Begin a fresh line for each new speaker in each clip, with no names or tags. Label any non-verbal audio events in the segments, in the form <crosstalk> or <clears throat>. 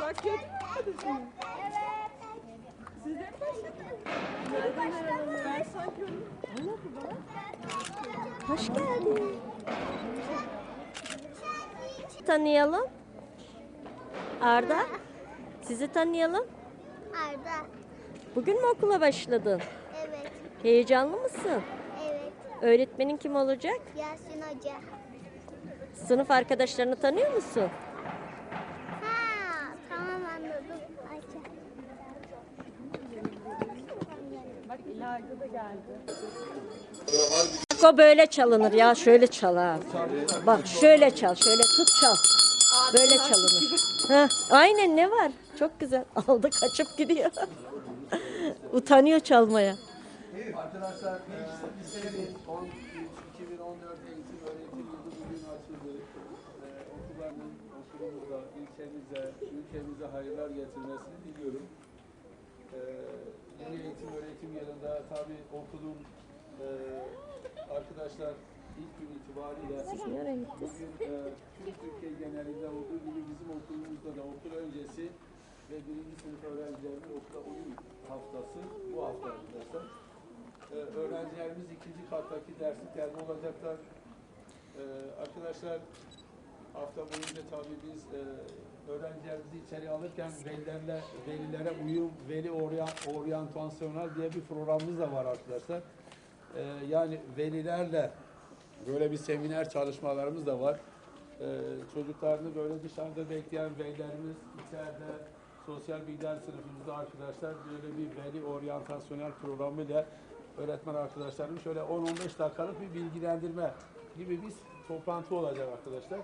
Bak gördün mü? Siz de mi başladınız? Nereden aradın? Ben sanki onu...
Hoş geldin. Tanıyalım. Arda. Sizi tanıyalım.
Arda.
Bugün mü okula başladın?
Evet.
Heyecanlı mısın?
Evet.
Öğretmenin kim olacak?
Yasin Hoca.
Sınıf arkadaşlarını tanıyor musun?
Ha, tamam anladım. Ayça.
Bak İlayda da geldi.
O böyle çalınır ya. Şöyle çal ha. Bak şöyle çal. Şöyle tut çal. Böyle çalınır. Ha, aynen ne var? Çok güzel. <laughs> Aldı kaçıp gidiyor. <laughs> Utanıyor çalmaya.
Arkadaşlar lisenin 13 2014 eğitim öğretim yılı bugün açıldı. Okulların okulumuza, ilçemize, ülkemize hayırlar getirmesini diliyorum. E, yeni eğitim öğretim yılında tabii okulun e, arkadaşlar ilk gün itibariyle bugün e, tüm Türkiye genelinde olduğu gibi bizim okulumuzda da okul öncesi ve birinci sınıf öğrencilerinin okula uyum haftası bu hafta arkadaşlar. Ee, öğrencilerimiz ikinci kattaki dersliklerde olacaklar. Ee, arkadaşlar hafta boyunca tabii biz e, öğrencilerimizi içeri alırken velilerle, velilere uyum, veli oryan, oryantasyonel diye bir programımız da var arkadaşlar. Ee, yani velilerle böyle bir seminer çalışmalarımız da var. Ee, çocuklarını böyle dışarıda bekleyen velilerimiz içeride sosyal bilgiler sınıfımızda arkadaşlar böyle bir veli oryantasyonel programıyla öğretmen arkadaşlarım şöyle 10-15 dakikalık bir bilgilendirme gibi bir toplantı olacak arkadaşlar.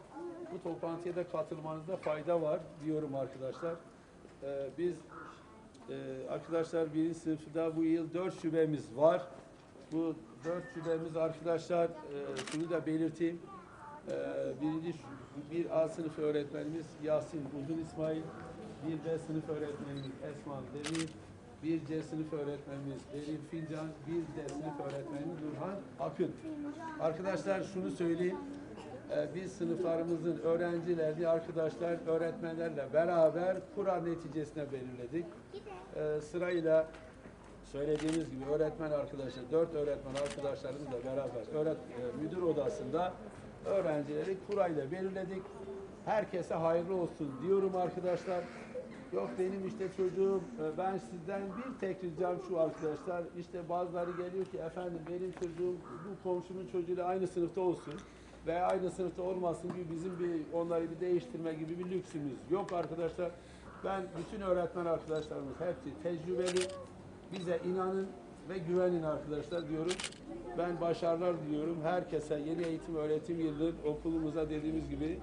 Bu toplantıya da katılmanızda fayda var diyorum arkadaşlar. Ee, biz e, arkadaşlar birinci sınıfta bu yıl 4 şubemiz var. Bu 4 şubemiz arkadaşlar e, şunu da belirteyim. Ee, birinci bir A sınıf öğretmenimiz Yasin Uzun İsmail, bir B sınıf öğretmenimiz Esman Demir, bir C sınıf öğretmenimiz Elif Fincan, bir D sınıf öğretmenimiz Nurhan Akın. Arkadaşlar şunu söyleyeyim. Ee, biz sınıflarımızın öğrencilerini arkadaşlar öğretmenlerle beraber kura neticesine belirledik. Ee, sırayla söylediğimiz gibi öğretmen arkadaşlar, dört öğretmen arkadaşlarımızla beraber öğret, e, müdür odasında öğrencileri kurayla belirledik. Herkese hayırlı olsun diyorum arkadaşlar. Yok benim işte çocuğum, e, ben sizden bir tek ricam şu arkadaşlar. İşte bazıları geliyor ki efendim benim çocuğum bu komşumun çocuğuyla aynı sınıfta olsun veya aynı sınıfta olmasın gibi bizim bir onları bir değiştirme gibi bir lüksümüz yok arkadaşlar. Ben bütün öğretmen arkadaşlarımız hepsi tecrübeli. Bize inanın ve güvenin arkadaşlar diyorum. Ben başarılar diliyorum. Herkese yeni eğitim öğretim yılı okulumuza dediğimiz gibi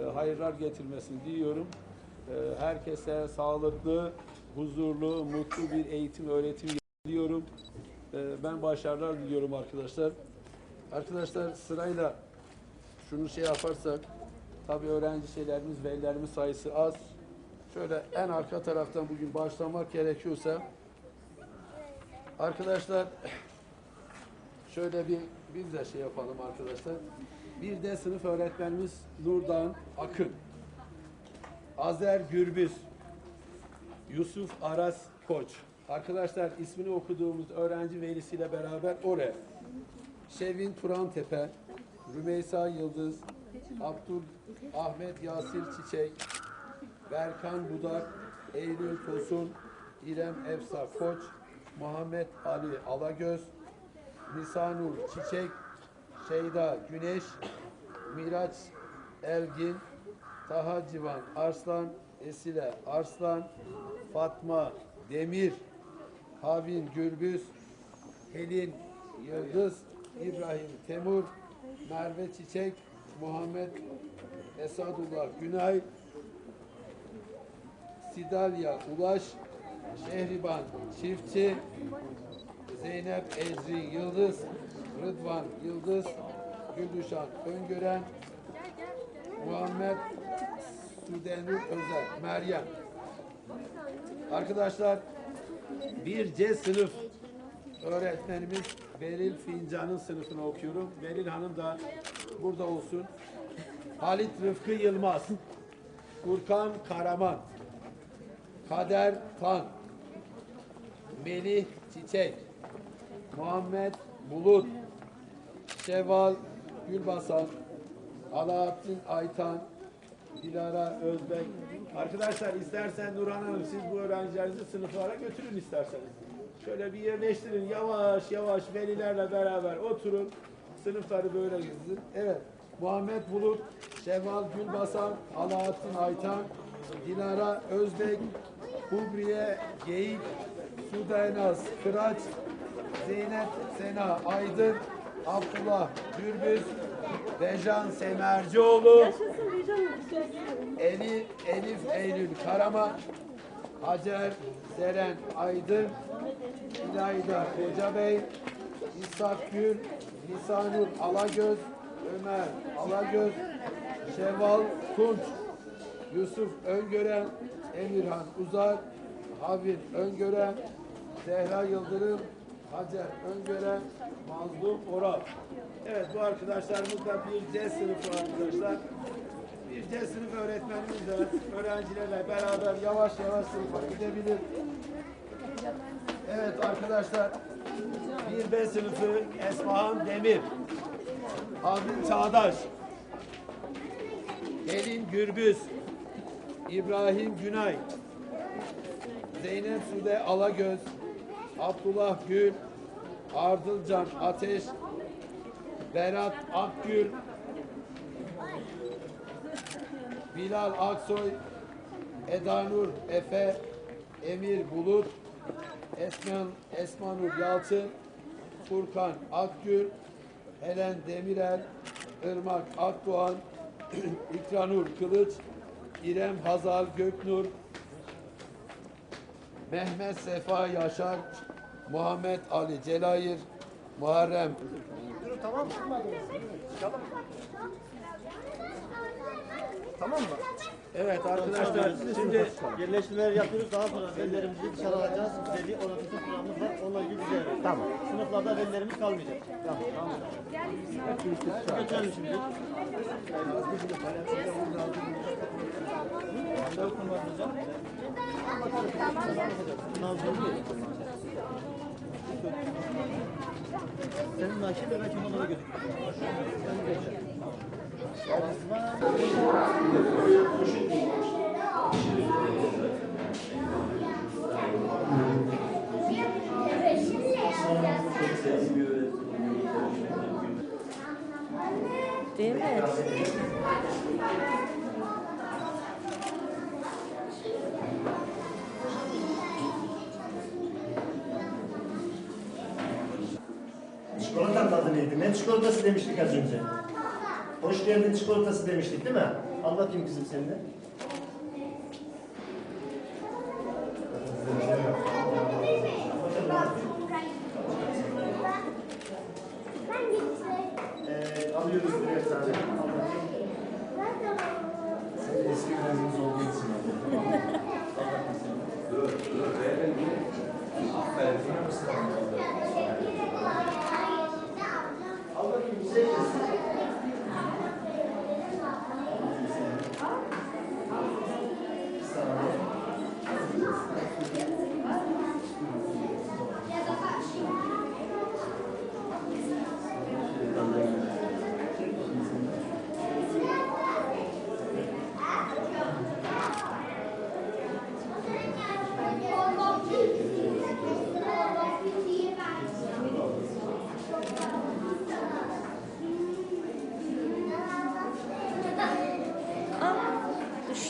e, hayırlar getirmesini diliyorum. E, herkese sağlıklı, huzurlu, mutlu bir eğitim öğretim yılı diliyorum. E, ben başarılar diliyorum arkadaşlar. Arkadaşlar sırayla şunu şey yaparsak tabii öğrenci şeylerimiz, velilerimiz sayısı az. Şöyle en arka taraftan bugün başlamak gerekiyorsa Arkadaşlar şöyle bir biz de şey yapalım arkadaşlar. Bir de sınıf öğretmenimiz Nurdan Akın. Azer Gürbüz. Yusuf Aras Koç. Arkadaşlar ismini okuduğumuz öğrenci velisiyle beraber oraya. Şevin Turantepe, Rümeysa Yıldız, Abdul Ahmet Yasir Çiçek, Berkan Budak, Eylül Tosun, İrem Efsa Koç, Muhammed Ali Alagöz, Nisanur Çiçek, Şeyda Güneş, Miraç Ergin, Taha Civan Arslan, Esile Arslan, Fatma Demir, Havin Gürbüz, Helin Yıldız, İbrahim Temur, Merve Çiçek, Muhammed Esadullah Günay, Sidalya Ulaş, Şehriban Çiftçi, Zeynep Ecri Yıldız, Rıdvan Yıldız, Gülüşan Öngören, Muhammed Sudenur Özer, Meryem. Arkadaşlar bir C sınıf öğretmenimiz Beril Fincan'ın sınıfını okuyorum. Beril Hanım da burada olsun. Halit Rıfkı Yılmaz, Furkan Karaman, Kader Tan, Melih Çiçek, Muhammed Bulut, Şeval Gülbasan, Alaaddin Aytan, Dilara Özbek. Arkadaşlar istersen Nurhan Hanım siz bu öğrencilerinizi sınıflara götürün isterseniz. Şöyle bir yerleştirin yavaş yavaş velilerle beraber oturun. Sınıfları böyle gezin. Evet. Muhammed Bulut, Şevval Gülbasan, Alaaddin Aytan, Dilara Özbek, Kubriye Geyik, Sudaynaz Kıraç, Zeynep Sena Aydın, Abdullah Gürbüz, Bejan Semercioğlu, Elif, Elif Eylül Karaman, Hacer Seren Aydın, İlayda Kocabey, İshak Gül, Nisanur Alagöz, Ömer Alagöz, Şevval Tunç, Yusuf Öngören, Emirhan Uzar, Havin Öngören, Zehra Yıldırım, Hacer Öngören, Mazlum Oral. Evet bu arkadaşlarımız da bir C sınıfı arkadaşlar. Bir C sınıf öğretmenimiz de öğrencilerle beraber yavaş yavaş sınıfa gidebilir. Evet arkadaşlar bir B sınıfı Esmahan Demir, Havin Çağdaş, Pelin Gürbüz, İbrahim Günay, Zeynep Sude Alagöz, Abdullah Gül, Ardılcan Ateş, Berat Akgül, Bilal Aksoy, Edanur Efe, Emir Bulut, Esman, Esmanur Yalçın, Furkan Akgül, Helen Demirel, Irmak Akdoğan, <clears throat> İkranur Kılıç, İrem Hazal Göknur, Mehmet Sefa Yaşar, Muhammed Ali Celayir, Muharrem
Tamam mı?
Evet arkadaşlar şimdi
Yerleştirmeler yapıyoruz. Daha sonra velilerimizi dışarı alacağız. Veli orantısı programımız var. Onunla ilgili bize. Tamam. Sınıflarda velilerimiz kalmayacak. Tamam. tamam. Götürelim şimdi. Senin nakil de belki onlara götür.
Değil mi?
Ne çikolatası demiştik az önce? Hoş geldin çikolatası demiştik değil mi? Al bakayım kızım senin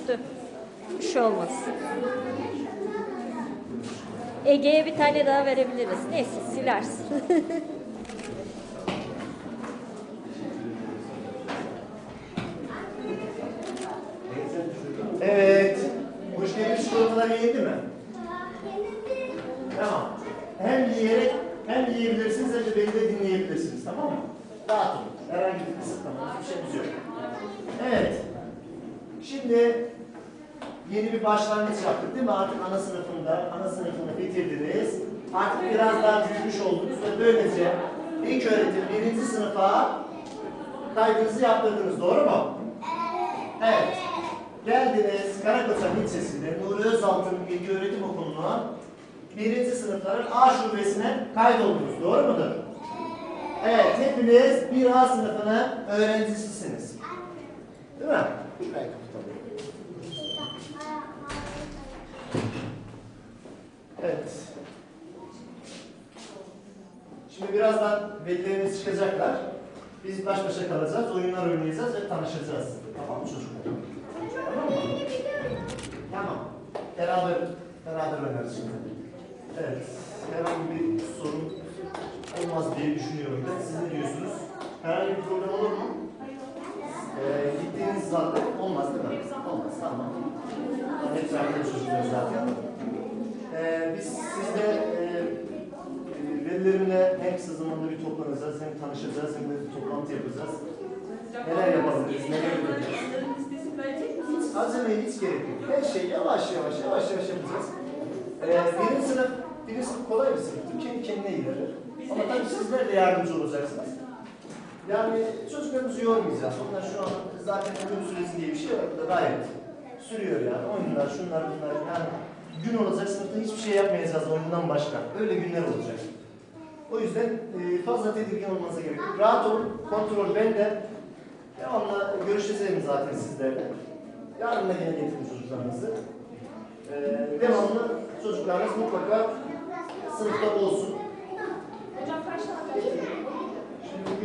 düştü. Bir şey olmaz. Ege'ye bir tane daha verebiliriz. Neyse silersin. <laughs>
Evet. Hoş geldin çikolatalar yendi mi? Tamam. Hem yiyerek hem yiyebilirsiniz hem de beni de dinleyebilirsiniz. Tamam mı? Rahat olun. Herhangi bir kısıtlamanız bir şeyimiz yok. Evet. Şimdi yeni bir başlangıç yaptık değil mi? Artık ana sınıfında, ana sınıfını bitirdiniz. Artık biraz daha büyümüş oldunuz ve böylece ilk öğretim birinci sınıfa kaydınızı yaptırdınız. Doğru mu? Evet. Geldiniz Karakoçan ilçesinde Nuri Özaltın İlgi Öğretim Okulu'na birinci sınıfların A şubesine kaydoldunuz. Doğru mudur? Evet, hepiniz bir A sınıfının öğrencisisiniz. Değil mi? Şurayı kapatalım. Evet. Şimdi birazdan velilerimiz çıkacaklar. Biz baş başa kalacağız, oyunlar oynayacağız ve tanışacağız. Tamam mı çocuklar? Tamam mı? Tamam. Beraber, beraber oynarız şimdi. Evet. Herhangi bir sorun olmaz diye düşünüyorum ben. Siz ne diyorsunuz? Herhangi bir problem olur mu? Ee, gittiğiniz zaten olmaz değil mi? Olmaz, tamam. Hepsi arkadaş çocuklar zaten. Ee, biz sizle e, e, velilerimle en kısa zamanda bir toplanacağız, hem tanışacağız hem de bir toplantı yapacağız. Neler yapabiliriz, neler
misiniz?
Acemeye hiç gerek yok. Her şeyi yavaş yavaş yavaş yavaş yapacağız. Ee, birinci sınıf, birinci sınıf kolay bir sınıftır. Kendi kendine ilerler. Ama tabii sizler de yardımcı olacaksınız. Yani çocuklarımızı yormayacağız. Onlar şu an zaten ölüm süresi diye bir şey var. Da gayet sürüyor yani. Oyunlar, şunlar, bunlar. Yani gün olacak sınıfta hiçbir şey yapmayacağız oyundan başka. Öyle günler olacak. O yüzden e, fazla tedirgin olmanıza gerek yok. Rahat olun, kontrol bende. Devamlı görüşeceğim zaten sizlerle. Yarın da yine getirin çocuklarınızı. Ee, devamlı çocuklarınız mutlaka sınıfta olsun.